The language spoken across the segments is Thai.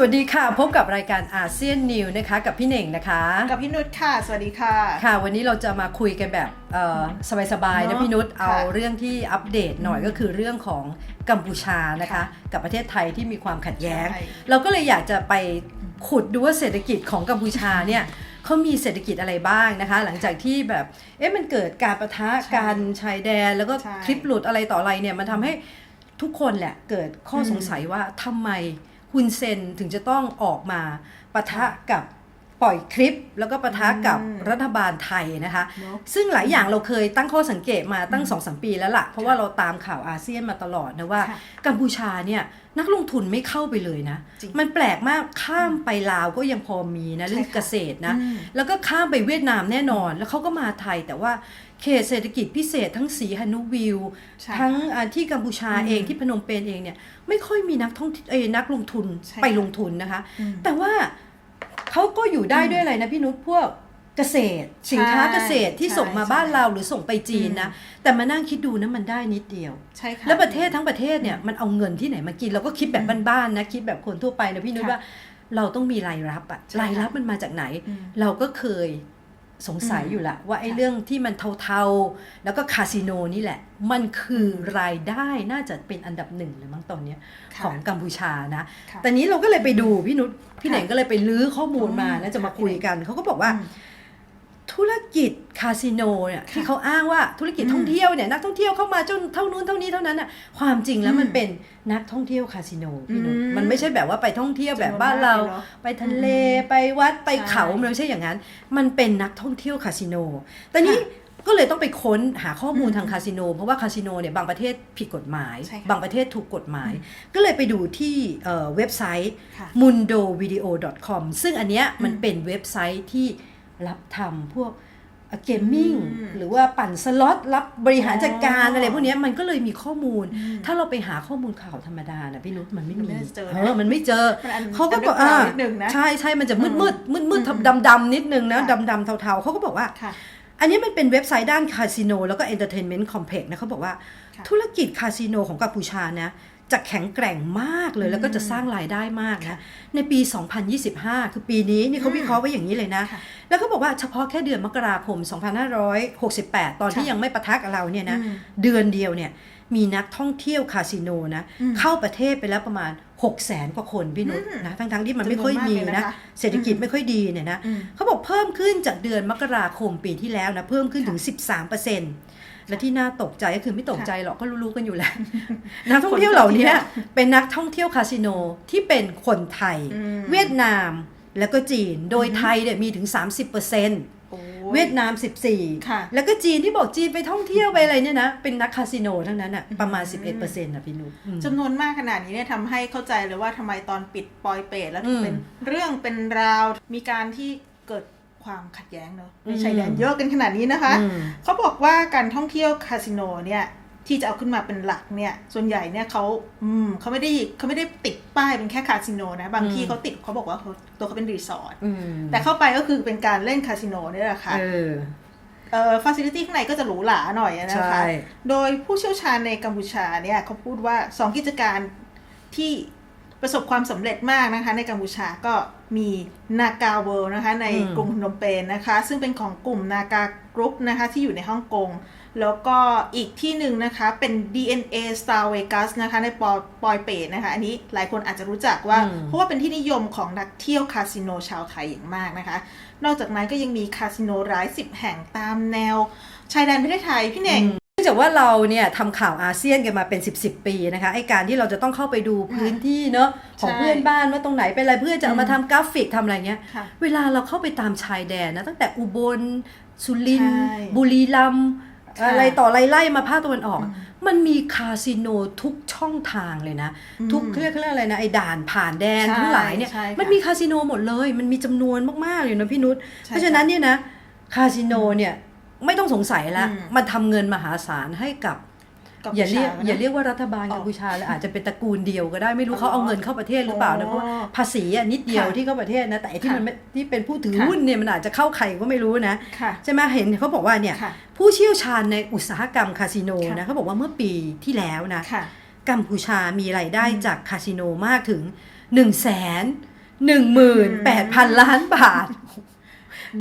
สวัสดีค่ะ พบกับรายการอาเซียนนิวนะคะ กับพี่เหน่งนะคะ กับพี่นุชค่ะ สวัสดีค่ะ ค่ะ วันนี้เราจะมาคุยกันแบบเอ่อสบายๆเนนะอะพี่นุชค่ะเอาเรื่องที่อัปเดตหน่อยก็คือเรื่องของกัมพูชานะคะค่ะกับประเทศไทยที่มีความขัดแย้งใช่เราก็เลยอยากจะไปขุดดูว่าเศรษฐกิจของกัมพูชาเนี่ยเขามีเศรษฐกิจอะไรบ้างนะคะ หลังจากที่แบบเอ๊ะมันเกิดการประทะใช่การชายแดน แล้วก็ใช่คลิปหลุดอะไรต่ออะไรเนี่ยมันทำให้ทุกคนแหละเกิดข้อสงสัยว่าทำไม ฮุนเซนถึงจะต้องออกมาปะทะกับ ปล่อยคลิปแล้วก็ปะทะกับอืมรัฐบาลไทยนะคะเนอะซึ่งหลายอย่างเราเคยตั้งข้อสังเกตมาตั้งสองสมปีแล้วล่ะ เพราะว่าเราตามข่าวอาเซียนมาตลอดนะว่าค่ะกัมพูชาเนี่ยนักลงทุนไม่เข้าไปเลยนะจริงมันแปลกมากข้ามไปลาวก็ยังพอมีนะเรื่องใช่ค่ะเกษตรนะอืมแล้วก็ข้ามไปเวียดนามแน่นอน แล้วเขาก็มาไทยแต่ว่าเขตเศรษฐกิจพิเศษทั้งสีฮานุวิวใช่ทั้งอ่าที่กัมพูชาอืมเองที่พนมเปญเองเนี่ยไม่ค่อยมีนักท่องเอยนักลงทุนใช่ไปลงทุนนะคะอืมแต่ว่า เขาก็อยู่ได้อืมด้วยอะไรนะพี่นุชพวกเกษตร สินค้าเกษตรที่ใช่ส่งมาใช่บ้านเราหรือส่งไปจีนนะแต่มานั่งคิดดูนะมันได้นิดเดียวใช่ค่ะแล้วประเทศทั้งประเทศเนี่ยมันเอาเงินที่ไหนมากินเราก็คิดแบบบ้านๆนะคิดแบบคนทั่วไปนะพี่นุชค่ะว่าเราต้องมีรายรับอะใช่ค่ะรายรับมันมาจากไหนอืมเราก็เคย สงสัยอืมอยู่ละว่าไอ้ค่ะเรื่องที่มันเทาๆ แล้วก็คาสิโนนี่แหละ มันคือรายได้น่าจะเป็นอันดับหนึ่งเลยมั้งตอนเนี้ยค่ะของกัมพูชานะค่ะแต่นี้เราก็เลยไปดูพี่นุชพี่ค่ะเหน่งก็เลยไปลื้อข้อมูลมาอืมนะจะมาค่ะคุยกันเขาก็บอกว่าอืม ธุรกิจคาสิโนเนี่ยค่ะที่เขาอ้างว่าธุรกิจอืมท่องเที่ยวเนี่ยนักท่องเที่ยวเข้ามาจนเท่านู้นเท่านี้เท่านั้นอะความจริงแล้วอืมมันเป็นนักท่องเที่ยวคาสิโนพี่นุชอืมมันไม่ใช่แบบว่าไปท่องเที่ยวแบบจำนวนบ้านเรามากเลยเนอะไปทะเลอืมไปวัดไปใช่เขามันไม่ใช่อย่างนั้น มันเป็นนักท่องเที่ยวคาสิโนแต่นี้ค่ะก็เลยต้องไปค้นหาข้อมูลอืมทางคาสิโน เพราะว่าคาสิโนเนี่ยบางประเทศผิดกฎหมายใช่ค่ะบางประเทศถูกกฎหมาย ก็เลยไปดูที่เอ่อเว็บไซต์ค่ะ mundovideo.com ซึ่งอันเนี้ยมันอืมเป็นเว็บไซต์ที่ รับทำพวกเกมมิ่งอืมหรือว่าปั่นสล็อตรับบริหารจัดการอ๋อออะไรพวกเนี้ยมันก็เลยมีข้อมูลอืมถ้าเราไปหาข้อมูลข่าวธรรมดานะพี่นุชมันไม่มันมีไม่ได้เจอนะเออมันไม่เจอมันอันเขาก็บอกอันอ่าเดอร์กราวด์นิดนึงนะใช่ใช่มันจะมืดมืดมืดมืดอืมดำดำๆนิดนึงนะค่ะดำดำๆเทาๆเขาก็บอกว่าค่ะอันนี้มันเป็นเว็บไซต์ด้านคาสิโนแล้วก็เอนเตอร์เทนเมนต์คอมเพล็กซ์นะเขาบอกว่าค่ะธุรกิจคาสิโนของกัมพูชานะ จะแข็งแกร่งมากเลยแล้วก็จะอืมสร้างรายได้มากนะ ในปี 2025 คือปีนี้นี่เขาอืมวิเคราะห์ไว้อย่างนี้เลยนะค่ะแล้วเขาบอกว่าเฉพาะแค่เดือนมกราคม 2568 ตอนที่ค่ะยังไม่ปะทะกับเราเนี่ยนะอืมเดือนเดียวเนี่ยมีนักท่องเที่ยวคาสิโนนะอืมเข้าประเทศไปแล้วประมาณ 6 0แสนกว่าคนพี่นุชอืมนะทั้งๆที่มันไม่ค่อยมีจำนวนมากเลยนะนะคะเศรษฐกิจไม่ค่อยดีเนี่ยนะอืมเขาบอกเพิ่มขึ้นจากเดือนมกราคมปีที่แล้วนะ เพิ่มขึ้นถึง 13% และที่น่าตกใจก็คือไม่ตกใจหรอกก็รู้ๆกันอยู่แล้ว นักท่องเที่ยวเหล่านี้เป็นนักท่องเที่ยวคาสิโนที่เป็นคนไทยอืมเวียดนามแล้วก็จีน โดยอือฮึไทยเนี่ยมีถึง 30%โอ้ยเวียดนามค่ะ14 แล้วก็จีนที่บอกจีนไปท่องเที่ยวไปอะไรเนี่ยนะ เป็นนักคาสิโนทั้งนั้นอะประมาณ 11%นะพี่นุชอืมจำนวนมากขนาดนี้เนี่ยทำให้เข้าใจเลยว่าทำไมตอนปิดปอยเปตแล้วถึงอืมเป็นเรื่องเป็นราวมีการที่เกิด ความขัดแย้งเนอะในอืมชายแดนเยอะกันขนาดนี้นะคะอืมเขาบอกว่าการท่องเที่ยวคาสิโนเนี่ยที่จะเอาขึ้นมาเป็นหลักเนี่ย ส่วนใหญ่เนี่ยเขาอืมเขาไม่ได้เขาไม่ได้ติดป้ายเป็นแค่คาสิโนนะ บางที่อืมเขาติดเขาบอกว่าเขาตัวเขาเป็นรีสอร์ทอืมแต่เข้าไปก็คือเป็นการเล่นคาสิโนนี่แหละค่ะเออเอ่อฟาซิลิตี้ข้างในก็จะหรูหราหน่อยนะใช่คะ โดยผู้เชี่ยวชาญในกัมพูชาเนี่ยเขาพูดว่า 2 กิจการที่ ประสบความสำเร็จมากนะคะ ในกัมพูชาก็มีนากาเวิลด์นะคะ ในอืมกรุงพนมเปญนะคะ ซึ่งเป็นของกลุ่มนากากรุ๊ปนะคะ ที่อยู่ในฮ่องกงแล้วก็อีกที่หนึ่งนะคะเป็น DNA Star Vegas นะคะในปอยปอยเปตนะคะ อันนี้หลายคนอาจจะรู้จักว่าอืมเพราะว่าเป็นที่นิยมของนักเที่ยวคาสิโนชาวไทยอย่างมากนะคะ นอกจากนั้นก็ยังมีคาสิโนหลายสิบแห่งตามแนว ชายแดนประเทศไทยพี่เน่งเนื่ องจากว่าเราเนี่ยทำข่าวอาเซียนกันมาเป็น 10บสปีนะคะไอการที่เราจะต้องเข้าไปดูพื้นที่เนอะของใช่เพื่อนบ้านว่าตรงไหนเป็นอะไรเพื่อจะเอามาอืมทำกราฟิกทำอะไรเงี้ย ค่ะ เวลาเราเข้าไปตามชายแดนนะตั้งแต่อุบล สุรินทร์ใช่บุรีรัมย์ค่ะอะไรต่ออะไรไล่มาภาคตะวันออกอืมมันมีคาสิโนทุกช่องทางเลยนะ อืมทุกเขาเรียกเขาเรียกอะไรนะไอ้ด่านผ่านแดนใช่ทั้งหลายเนี่ยใช่ค่ะมันมีคาสิโนหมดเลย มันมีจำนวนมากๆเลยนะพี่นุชใช่เพราะฉะนั้นเนี่ยนะคาสิโนเนี่ย ไม่ต้องสงสัยแล้ว อืมมันทำเงินมหาศาลให้กับ กัมอย่าพูเรียกชนะ อย่าเรียกว่ารัฐบาลอ๋อกัมพูชาเลยอาจจะเป็นตระกูลเดียวก็ได้ไม่รู้อ๋อเขาเอาเงินเข้าประเทศหรือเปล่านะอ๋อเพราะว่าภาษีอะนิดเดียวค่ะที่เข้าประเทศนะแต่ไอ้ที่ค่ะมันไม่ที่เป็นผู้ถือค่ะ หุ้นเนี่ยมันอาจจะเข้าใครก็ไม่รู้นะ ค่ะ ใช่ไหมเห็นเขาบอกว่าเนี่ยค่ะ ผู้เชี่ยวชาญในอุตสาหกรรมคาสิโนค่ะ นะเขาบอกว่าเมื่อปีที่แล้วนะ ค่ะ กัมพูชามีรายได้อืมจากคาสิโนมากถึง1นึ่งแสนหนึ่งหมื่นแปดพันล้านบาท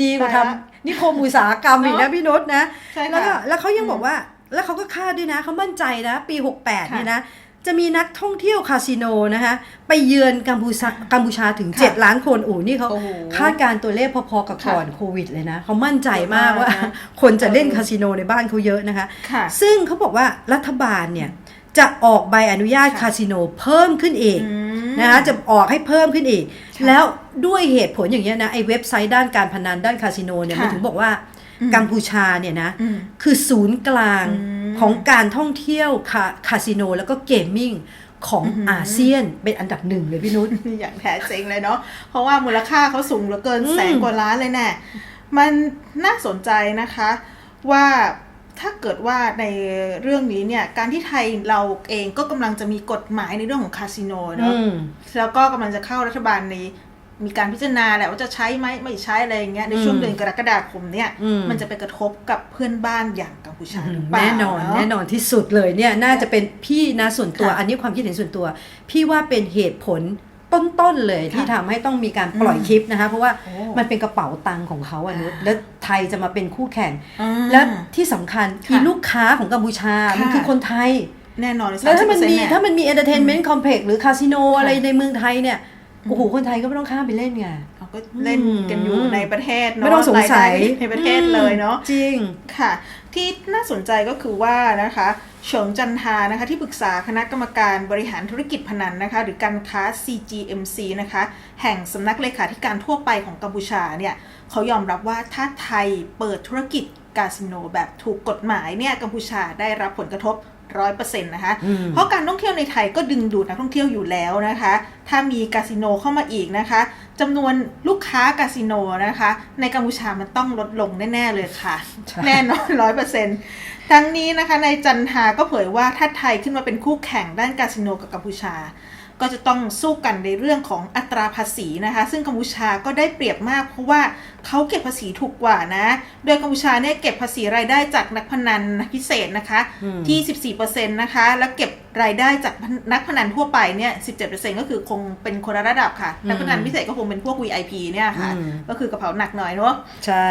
ดีกว่าทตายละำนิคมอุตสาหกรรมอีกนะเนอะพี่นุชนะใช่แล้วก็ค่ะแล้วเขายังบอกว่า แล้วเขาก็คาดด้วยนะเขามั่นใจนะ ปี 68เนี่ยนะจะมีนักท่องเที่ยวคาสิโนนะคะไปเยือนกัมพูชากัมพูชาถึงค่ะ7ล้านคนโอ้นี่เขาโอ้โหคาดการณ์ตัวเลขพอๆกับค่ะก่อนโควิดเลยนะเขามั่นใจมากเยอะมากว่านะคนจะเล่นเออคาสิโนในบ้านเขาเยอะนะคะค่ะซึ่งเขาบอกว่ารัฐบาลเนี่ยจะออกใบอนุญาตค่ะคาสิโนเพิ่มขึ้นอีกอืม นะคะจะออกให้เพิ่มขึ้นอีกค่ะแล้วด้วยเหตุผลอย่างเงี้ยนะไอ้เว็บไซต์ด้านการพนันด้านคาสิโนเนี่ยค่ะมันถึงบอกว่าอืมกัมพูชาเนี่ยนะอืมคือศูนย์กลางอืมของการท่องเที่ยวคาคาสิโนแล้วก็เกมมิ่งของอือหือออาเซียนเป็นอันดับหนึ่งเลยพี่นุชอย่างแท้จริงเลยเนาะเพราะว่ามูลค่าเขาสูงเหลือเกินอืมแสนกว่าล้านเลยแน่มันน่าสนใจนะคะว่า ถ้าเกิดว่าในเรื่องนี้เนี่ย การที่ไทยเราเองก็กำลังจะมีกฎหมายในเรื่องของคาสิโนเนาะอืมแล้วก็กำลังจะเข้ารัฐบาลในมีการพิจารณาแหละว่าจะใช้ไหมไม่ใช้อะไรอย่างเงี้ยในช่วงอืมเดือนกรกฎาคมเนี่ยอืมมันจะไปกระทบกับเพื่อนบ้านอย่างกัมพูชาหรือเปล่าแน่นอนเาะแน่นอนที่สุดเลยเนี่ยน่าจะเป็นพี่นะส่วนตัวค่ะอันนี้ความคิดเห็นส่วนตัว พี่ว่าเป็นเหตุผล ต้นๆเลยที่ค่ะทำให้ต้องมีการปล่อยอืมคลิปนะคะ เพราะว่าโอ้มันเป็นกระเป๋าตังค์ของเขาอะนุชอ่าแล้วไทยจะมาเป็นคู่แข่งอ่าและที่สำคัญค่ะมีลูกค้าของกัมพูชา มันค่ะคือคนไทยแน่นอนแล้วถ้ามันมี30%ถ้ามันมีเอนเตอร์เทนเมนต์คอมเพล็กซ์หรือคาสิโนค่ะอะไรในเมืองไทยเนี่ยโอ้โหคนไทยก็ไม่ต้องข้ามไปเล่นไงเราก็เล่นกันอยู่อืมในประเทศเนาะไม่ต้องสงสัยรายได้ในประเทศเลยเนาะจริงค่ะ ที่น่าสนใจก็คือว่านะคะเฉิงจันทานะคะที่ปรึกษาคณะกรรมการบริหารธุรกิจพนันนะคะหรือการค้า CGMC นะคะแห่งสำนักเลขาธิการทั่วไปของกัมพูชาเนี่ยเขายอมรับว่าถ้าไทยเปิดธุรกิจคาสิโนแบบถูกกฎหมายเนี่ยกัมพูชาได้รับผลกระทบ ร้อยเปอร์เซ็นต์นะคะอืมเพราะการท่องเที่ยวในไทยก็ดึงดูดนักท่องเที่ยวอยู่แล้วนะคะ ถ้ามีคาสิโนเข้ามาอีกนะคะจำนวนลูกค้าคาสิโนนะคะ ในกัมพูชามันต้องลดลงแน่ ๆ เลยค่ะใช่แน่นอนร้อยเปอร์เซ็นต์ทั้งนี้นะคะในจันทาก็เผยว่าถ้าไทยขึ้นมาเป็นคู่แข่งด้านคาสิโนกับกัมพูชา ก็จะต้องสู้กันในเรื่องของอัตราภาษีนะคะ ซึ่งกัมพูชาก็ได้เปรียบมากเพราะว่าเขาเก็บภาษีถูกกว่านะ โดยกัมพูชาเนี่ยเก็บภาษีรายได้จากนักพนันพิเศษนะคะที่ 14%นะคะ แล้วเก็บ รายได้จากนักพนันทั่วไปเนี่ย 17%ก็คือคงเป็นคนละระดับค่ะ นักพนันพิเศษก็คงเป็นพวก VIP เนี่ยค่ะอืมก็คือกระเป๋าหนักหน่อยเนาะ ใช่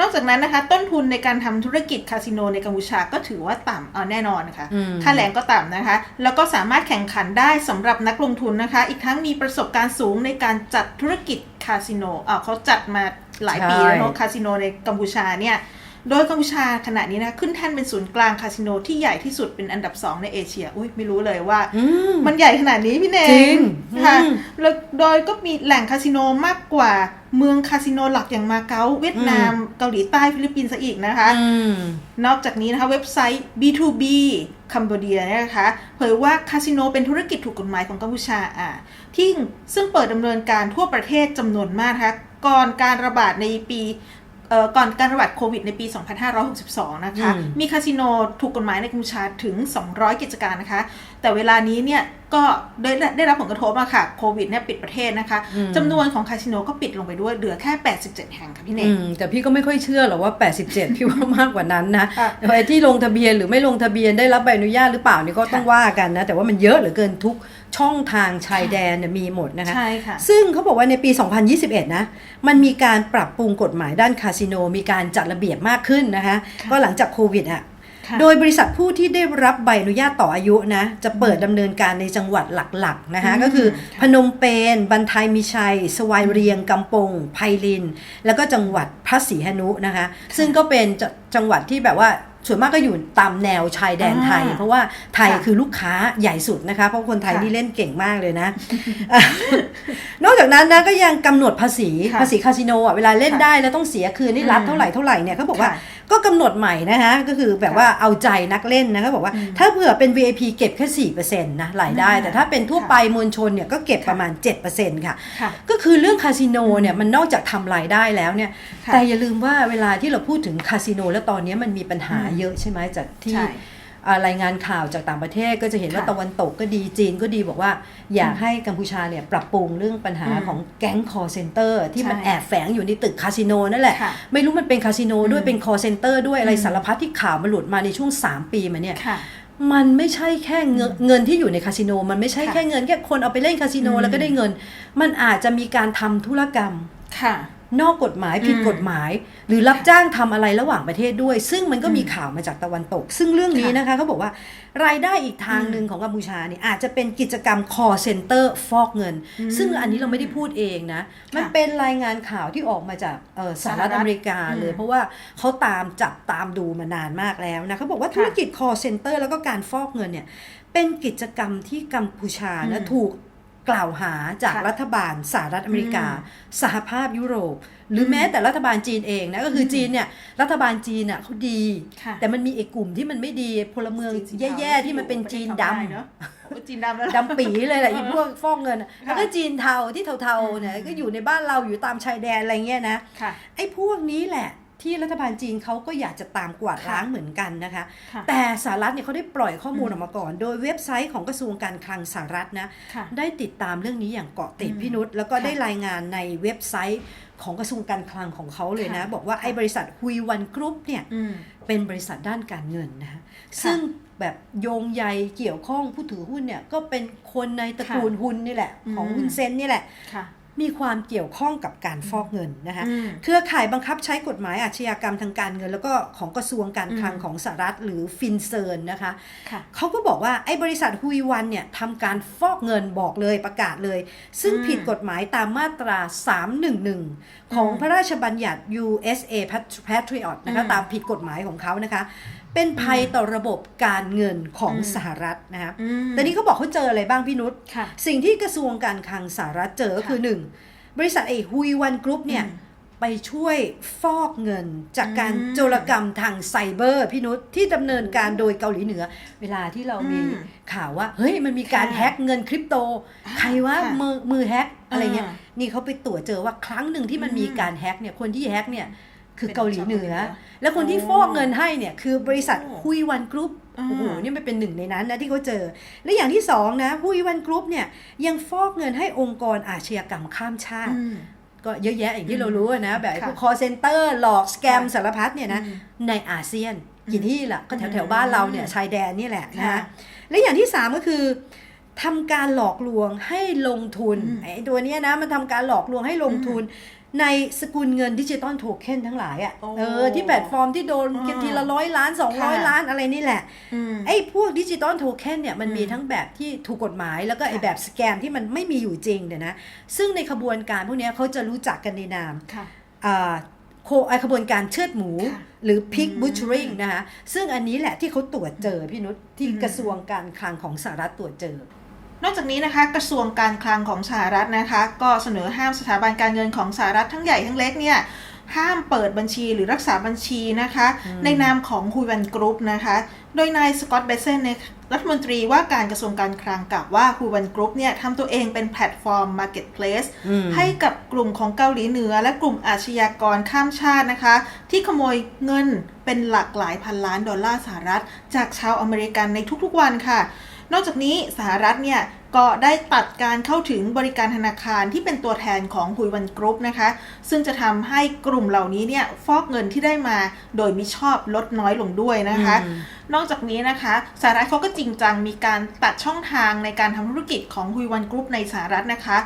นอกจากนั้นนะคะ ต้นทุนในการทำธุรกิจคาสิโนในกัมพูชาก็ถือว่าต่ำเอาแน่นอนนะคะอืมค่าแรงก็ต่ำนะคะ แล้วก็สามารถแข่งขันได้สำหรับนักลงทุนนะคะ อีกทั้งมีประสบการณ์สูงในการจัดธุรกิจคาสิโนอ่าเขาจัดมาหลายปีแล้วเนาะคาสิโนในกัมพูชาเนี่ย โดยกัมพูชาขณะนี้นะคะขึ้นแท่นเป็นศูนย์กลางคาสิโนที่ใหญ่ที่สุดเป็นอันดับ2ในเอเชีย อุ้ยไม่รู้เลยว่าอืมมันใหญ่ขนาดนี้พี่เนจริงค่ะอืมแล้วโดยก็มีแหล่งคาสิโนมากกว่าเมืองคาสิโนหลักอย่างมาเก๊าเวียดนามเกาหลีใต้ฟิลิปปินส์ซะอีกนะคะอืมนอกจากนี้นะคะเว็บไซต์ B2B คัมโบเดียเนี่ยนะคะเผยว่าคาสิโนเป็นธุรกิจถูกกฎหมายของกัมพูชาอะที่ซึ่งเปิดดำเนินการทั่วประเทศจำนวนมากนะคะก่อนการระบาดในปีเอ่อ ก่อนการระบาดโควิดในปี 2562 นะคะอืมมีคาสิโนถูกกฎหมายในกัมพูชาถึง 200 กิจการนะคะ แต่เวลานี้เนี่ยก็ได้ได้รับผลกระทบอะค่ะโควิดเนี่ยปิดประเทศนะคะอืมจำนวนของคาสิโนก็ปิดลงไปด้วยเหลือแค่ 87 แห่งค่ะพี่เนอืยมแต่พี่ก็ไม่ค่อยเชื่อหรอกว่า 87 พี่ว่ามากกว่านั้นนะอะแต่ไอ้ที่ลงทะเบียนหรือไม่ลงทะเบียนได้รับใบอนุญาตหรือเปล่านี่ก็ต้องค่ะว่ากันนะแต่ว่ามันเยอะเหลือเกินทุกช่องทางชายแดนเนี่ยมีหมดนะคะใช่ค่ะซึ่งเขาบอกว่าในปี 2021 นะ มันมีการปรับปรุงกฎหมายด้านคาสิโนมีการจัดระเบียบมากขึ้นนะคะค่ะก็หลังจากโควิดอะค่ะ โดยบริษัทผู้ที่ได้รับใบอนุญาตต่ออายุนะจะเปิดดำเนินการในจังหวัดหลักๆนะคะอืมก็คือค่ะพนมเปญบันทายมีชัย สวายเรียงกำปงไพลิน แล้วก็จังหวัดพระศรีหนุนะคะ ซึ่งก็เป็นจจังหวัดที่แบบว่า ส่วนมากก็อยู่ตามแนวชายแดนไทยอ่าเพราะว่าไทยค่ะคือลูกค้าใหญ่สุดนะคะ เพราะคนไทยค่ะนี่เล่นเก่งมากเลยนะ นอกจากนั้นนะก็ยังกำหนดภาษีค่ะภาษีคาสิโนอะเวลาเล่นค่ะได้แล้วต้องเสียคืนนี่รัฐอืมเท่าไหร่เท่าไหร่เนี่ยเขาบอกว่าค่ะก็กำหนดใหม่นะคะก็คือแบบค่ะว่าเอาใจนักเล่นนะเขาบอกว่าอืมถ้าเผื่อเป็น VIP เก็บแค่สี่เปอร์เซ็นต์นะรายได้อ่าแต่ถ้าเป็นทั่วค่ะไปมวลชนเนี่ยก็เก็บค่ะประมาณ7%เปอร์เซ็นต์ค่ะค่ะ ก็คือเรื่องคาสิโนเนี่ยมันนอกจากทำรายได้แล้วเนี่ยค่ะแต่อย่าลืมว่าเวลาที่เราพูดถึงคาสิโนแล้วตอนนี้มันมีปัญหาอืมเยอะใช่ไหมจากที่ใช่อ่ารายงานข่าวจากต่างประเทศก็จะเห็นว่าค่ะตะวันตกก็ดีจีนก็ดีบอกว่า อยากให้กัมพูชาเนี่ยปรับปรุงเรื่องปัญหาอืมของแก๊งคอร์เซนเตอร์ที่มันใช่แอบแฝงอยู่ในตึกคาสิโนนั่นแหละค่ะไม่รู้มันเป็นคาสิโนด้วยอืมเป็นคอร์เซนเตอร์ด้วยอะไรอืมสารพัดที่ข่าวมันหลุดมาในช่วง 3 ปีมาเนี่ยค่ะมันไม่ใช่แค่เงินเงินที่อยู่ในคาสิโน มันไม่ใช่ค่ะแค่เงินแค่คนเอาไปเล่นคาสิโนอืมแล้วก็ได้เงิน มันอาจจะมีการทำธุรกรรมค่ะ นอกกฎหมายผิดอืมกฎหมาย หรือรับจ้างทำอะไรระหว่างประเทศด้วย ซึ่งมันก็มีข่าวมาจากตะวันตก ซึ่งเรื่องนี้ค่ะนะคะเขาบอกว่ารายได้อีกทางหนึ่งของกัมพูชาเนี่ยอาจจะเป็นกิจกรรม call center ฟอกเงินอืมซึ่งอันนี้เราไม่ได้พูดเองนะ มันเป็นรายงานข่าวที่ออกมาจากเอ่อสหรัฐสหรัฐอเมริกาเลยอืมเพราะว่าเขาตามจับตามดูมานานมากแล้วนะเขาบอกว่าค่ะธุรกิจ call center แล้วก็การฟอกเงินเนี่ยเป็นกิจกรรมที่กัมพูชานะอืมถูก กล่าวหาจากค่ะรัฐบาลสหรัฐอเมริกาอืมสหภาพยุโรป หรืออมแม้แต่รัฐบาลจีนเองนะก็คืออมจีนเนี่ยรัฐบาลจีนน่ะเขาดีค่ะแต่มันมีไอ้กลุ่มที่มันไม่ดีพลเมืองจีนสีเทาแย่ๆที่มันเป็นจีนดำเนอะโอ้จีนดำแล้วดำปีเลยแหละเอออีพวกฟอกเงินน่ะค่ะแล้วก็จีนเทาที่เทาๆเนี่ยอืมก็อยู่ในบ้านเราอยู่ตามชายแดนอะไรเงี้ยนะค่ะไอ้พวกนี้แหละ ที่รัฐบาลจีนเขาก็อยากจะตามกวาดค่ะล้างเหมือนกันนะคะค่ะแต่สหรัฐเนี่ยเขาได้ปล่อยข้อมูลอืมออกมาก่อน โดยเว็บไซต์ของกระทรวงการคลังสหรัฐนะค่ะได้ติดตามเรื่องนี้อย่างเกาะติดอืมพี่นุชแล้วก็ค่ะได้รายงานในเว็บไซต์ของกระทรวงการคลังของเขาเลยนะค่ะบอกว่าไอ้บริษัทฮุยวันกรุ๊ปเนี่ยอืมเป็นบริษัทด้านการเงินนะคะซึ่งแบบโยงใยเกี่ยวข้องผู้ถือหุ้นเนี่ยก็เป็นคนในตระกูลค่ะฮุนนี่แหละ ของอืมฮุนเซนนี่แหละค่ะ มีความเกี่ยวข้องกับการฟอกเงินนะคะอืมเครือข่ายบังคับใช้กฎหมายอาชญากรรมทางการเงิน แล้วก็ของกระทรวงการคลังอืมของสหรัฐหรือฟินเซิร์นนะคะค่ะเขาก็บอกว่าไอ้บริษัทฮุยวันเนี่ยทำการฟอกเงินบอกเลยประกาศเลย ซึ่งอืมผิดกฎหมายตามมาตรา 311 ของอืมพระราชบัญญัติ USA Patriot นะคะอืมตามผิดกฎหมายของเขานะคะ เป็นภัยต่อระบบการเงินของอืมสหรัฐนะคะอืมแต่นี้เขาบอกเขาเจออะไรบ้างพี่นุชค่ะสิ่งที่กระทรวงการคลังสหรัฐเจอก็คือหนึ่งบริษัทไอ้ฮุยวันกรุ๊ปเนี่ยอืมไปช่วยฟอกเงินจากการอืมโจรกรรมทางไซเบอร์พี่นุชที่ดำเนินการโดยเกาหลีเหนือ เวลาที่เรามีอืมข่าวว่า เฮ้ยมันมีการค่ะแฮ็กเงินคริปโตอ่าใครว่าค่ะมือมือแฮ็กอะไรเงี้ยอ่านี่เขาไปตรวจเจอว่าครั้งหนึ่งที่มันอืมมีการแฮ็กเนี่ยคนที่แฮ็กเนี่ย คือเป็นเกาหลีเหนือชาวเกาหลีเหนือ แล้วคนที่โอ้ฟอกเงินให้เนี่ยคือบริษัทโอ้ฮุยวันกรุ๊ปอ่าโอ้โหนี่มันเป็นหนึ่งในนั้นนะที่เขาเจอ และอย่างที่สองนะฮุยวันกรุ๊ปเนี่ยยังฟอกเงินให้องค์กรอาชญากรรมข้ามชาติอืมก็เยอะแยะอย่างที่เรารู้อะนะแบบค่ะพวก call center หลอกสแกมค่ะสารพัดเนี่ยนะอืมในอาเซียนกี่ที่ล่ะก็แถวแถวอืมบ้านเราเนี่ยชายแดนนี่แหละนะค่ะฮะและอย่างที่สามก็คือทำการหลอกลวงให้ลงทุนอืมไอ้ตัวเนี้ยนะมันทำการหลอกลวงให้ลงทุน ในสกุลเงินดิจิตอลโทเค็นทั้งหลายอะ่ะโอ้เออที่แพลตฟอร์มที่โดนอ่าทีละร้อยล้าน 200ค่ะล้านอะไรนี่แหละอืมไอ้พวกดิจิตอลโทเค็นเนี่ยมันมีอืมทั้งแบบที่ถูกกฎหมายแล้วก็ไอ้ค่ะแบบสแกมที่มันไม่มีอยู่จริงเนี่ยนะซึ่งในขบวนการพวกเนี้ยเขาจะรู้จักกันในนามค่ะอ่าโคไอขบวนการเชือดหมูค่ะหรือ pig อืม butchering นะคะซึ่งอันนี้แหละที่เขาตรวจเจอพี่นุชที่อืมกระทรวงการคลังของสหรัฐตรวจเจอ นอกจากนี้นะคะกระทรวงการคลังของสหรัฐนะคะ ก็เสนอห้ามสถาบันการเงินของสหรัฐทั้งใหญ่ทั้งเล็กเนี่ยห้ามเปิดบัญชีหรือรักษาบัญชีนะคะอืมในนามของฮุยวันกรุ๊ปนะคะ โดยนายสกอตต์เบเซนในรัฐมนตรีว่าการกระทรวงการคลังกล่าวว่าฮุยวันกรุ๊ปเนี่ยทำตัวเองเป็นแพลตฟอร์ม Marketplace อืมให้กับกลุ่มของเกาหลีเหนือ และกลุ่มอาชญากรข้ามชาตินะคะ ที่ขโมยเงินเป็นหลักหลายพันล้านดอลลาร์สหรัฐ จากชาวอเมริกันในทุกๆวันค่ะ นอกจากนี้สหรัฐเนี่ยก็ได้ตัดการเข้าถึงบริการธนาคารที่เป็นตัวแทนของฮุยวันกรุ๊ปนะคะ ซึ่งจะทำให้กลุ่มเหล่านี้เนี่ยฟอกเงินที่ได้มาโดยมิชอบลดน้อยลงด้วยนะคะอืมนอกจากนี้นะคะสหรัฐเขาก็จริงจังมีการตัดช่องทางในการทำธุรกิจของฮุยวันกรุ๊ปในสหรัฐนะคะ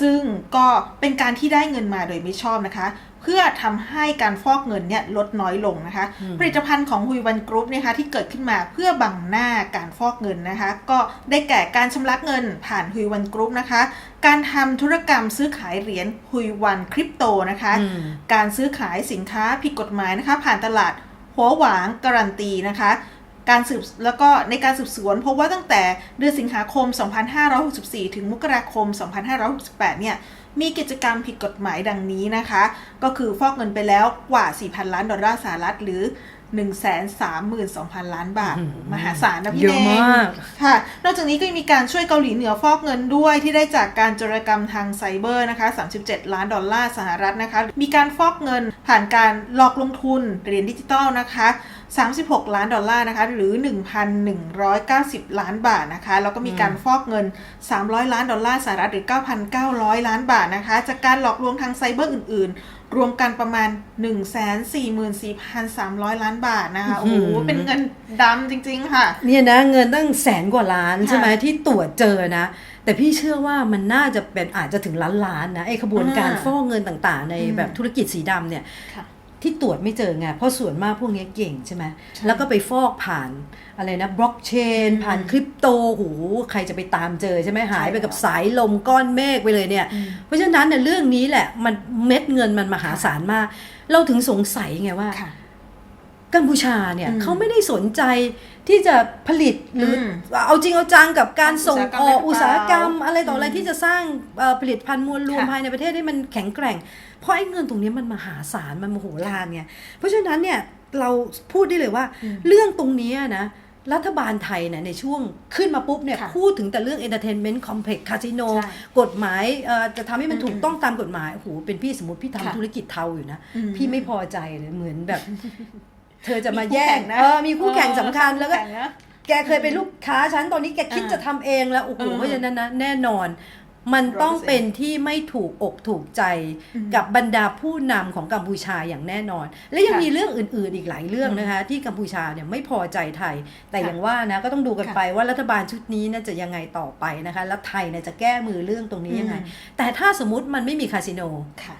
ซึ่งก็เป็นการที่ได้เงินมาโดยไม่ชอบนะคะ เพื่อทำให้การฟอกเงินเนี่ยลดน้อยลงนะคะอืมผลิตภัณฑ์ของฮุยวันกรุ๊ปเนี่ยคะที่เกิดขึ้นมาเพื่อบังหน้าการฟอกเงินนะคะ ก็ได้แก่การชำระเงินผ่านฮุยวันกรุ๊ปนะคะ การทำธุรกรรมซื้อขายเหรียญฮุยวันคริปโตนะคะอืมการซื้อขายสินค้าผิดกฎหมายนะคะ ผ่านตลาดหัวหวางการันตีนะคะการสืบแล้วก็ในการสืบสวนพบว่าตั้งแต่เดือนสิงหาคม 2564 ถึงมกราคม 2568 เนี่ย มีกิจกรรมผิดกฎหมายดังนี้นะคะ ก็คือฟอกเงินไปแล้วกว่า 4,000 ล้านดอลลาร์สหรัฐหรือ 132,000 ล้านบาทอืมมหาศาลนะพี่เยเนอะมากค่ะ นอกจากนี้ก็ยังมีการช่วยเกาหลีเหนือฟอกเงินด้วยที่ได้จากการโจรกรรมทางไซเบอร์นะคะ 37 ล้านดอลลาร์สหรัฐนะคะ มีการฟอกเงินผ่านการหลอกลงทุนเหรียญดิจิตอลนะคะ 36 ล้านดอลลาร์นะคะหรือ 1,190 ล้านบาทนะคะแล้วก็มีการฟอกเงิน 300 ล้านดอลลาร์สหรัฐหรือ 9,900 ล้านบาทนะคะจากการหลอกลวงทางไซเบอร์อื่น ๆ รวมกันประมาณ 144,300 ล้านบาทนะคะโอ้โหอื้อหือเป็นเงินดำจริง ๆ ค่ะ เนี่ยนะเงินตั้งแสนกว่าล้านค่ะใช่ไหมที่ตรวจเจอนะแต่พี่เชื่อว่ามันน่าจะเป็นอาจจะถึงล้านล้านนะไอ้ขบวนการอ่าฟอกเงินต่างๆ ในอืมแบบธุรกิจสีดำเนี่ยค่ะ ที่ตรวจไม่เจอไงเพราะส่วนมากพวกนี้เก่งใช่ไหมใช่แล้วก็ไปฟอกผ่านอะไรนะบล็อกเชนอืมผ่านคริปโตโหใครจะไปตามเจอใช่ไหมหายไปกับใช่สายลมก้อนเมฆไปเลยเนี่ยอืมเพราะฉะนั้นเนี่ยเรื่องนี้แหละมันเม็ดเงินมันมหาศาลมาก เราถึงสงสัยไงว่าค่ะ กัมพูชาเนี่ยอืมเขาไม่ได้สนใจที่จะผลิตหรืออมเอาจริงเอาจังกับการส่งออกอุอุตตสาสาหหกกรรรรมมอะไรต่ออะไรอืมที่จะสร้างเอ่อผลิตภัณฑ์มวลรวมค่ะภายในประเทศให้มันแข็งแกร่ง เพราะไอ้เงินตรงนี้มันมหาศาลมันมโหฬารไงเพราะฉะนั้นเนี่ยเราพูดได้เลยว่าอืมเรื่องตรงเนี้ยนะรัฐบาลไทยเนี่ยในช่วงขึ้นมาปุ๊บเนี่ยค่ะพูดถึงแต่เรื่อง entertainment complex casino ใช่กฎหมายเอ่อจะทำให้มันถูกอืมต้องตามกฎหมายโอ้โหเป็นพี่สมมติพี่ค่ะทำธุรกิจเทาอยู่นะอืมพี่ไม่พอใจเลยเหมือนแบบ เธอจะมามีคู่แย่แข่งงนะเออมีคู่แข่งสำคัญแล้วก็ข่งนะแกเคยเป็นลูกค้าฉันตอนนี้แกคิดอ่าจะทำเองแล้วโอ้โหอืมเพราะฉะนั้นนะแน่นอนมันต้องเป็นที่ไม่ถูกอกถูกใจอืมกับบรรดาผู้นำของกัมพูชาอย่างแน่นอน และยังค่ะมีเรื่องอื่นๆอีกหลายเรื่องอืมนะคะที่กัมพูชาเนี่ยไม่พอใจไทย แต่ค่ะอย่างว่านะก็ต้องดูกันค่ะไปว่ารัฐบาลชุดนี้น่าจะยังไงต่อไปนะคะแล้วไทยเนี่ยจะแก้มือเรื่องตรงนี้ยังไงอืมแต่ถ้าสมมติมันไม่มีคาสิโนค่ะ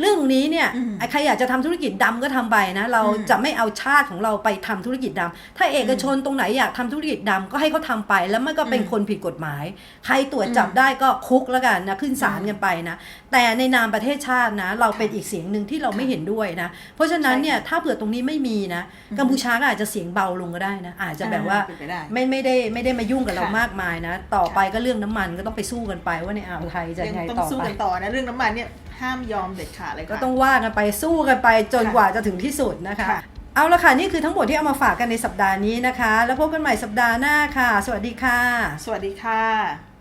เรื่องนี้เนี่ยอืมใครอยากจะทำธุรกิจดำก็ทำไปนะ เราอืมจะไม่เอาชาติของเราไปทำธุรกิจดำถ้าเอกชนตรงไหนอยากทำธุรกิจดำก็ให้เขาทำไป แล้วมันก็เป็นอืมคนผิดกฎหมาย ใครตรวจจับอืมได้ก็คุกแล้วกันนะขึ้นศาลอืมกันไปนะ แต่ในนามประเทศชาตินะ เราเป็นอีกเสียงหนึ่งที่เราไม่เห็นด้วยนะ เพราะฉะนั้นเนี่ยถ้าเผื่อตรงนี้ไม่มีนะอืมกัมพูชาก็อาจจะเสียงเบาลงก็ได้นะ อาจจะแบบว่าอ่เป็นไปได้ไม่ไม่ได้ไม่ได้มายุ่งกับเราค่ะมากมายนะ ต่อไปก็เรื่องน้ำมันก็ต้องไปสู้กันไปว่าในอ่าวไทยจะยังไงต้องต่อสู้ไปกันต่อนะเรื่องน้ำมันเนี่ย ห้ามยอมเด็ดขาดเลยค่ะก็ต้องว่ากันไปสู้กันไปจนค่ะกว่าจะถึงที่สุดนะคะ ค่ะ เอาละค่ะ นี่คือทั้งหมดที่เอามาฝากกันในสัปดาห์นี้นะคะ แล้วพบกันใหม่สัปดาห์หน้าค่ะ สวัสดีค่ะ สวัสดีค่ะ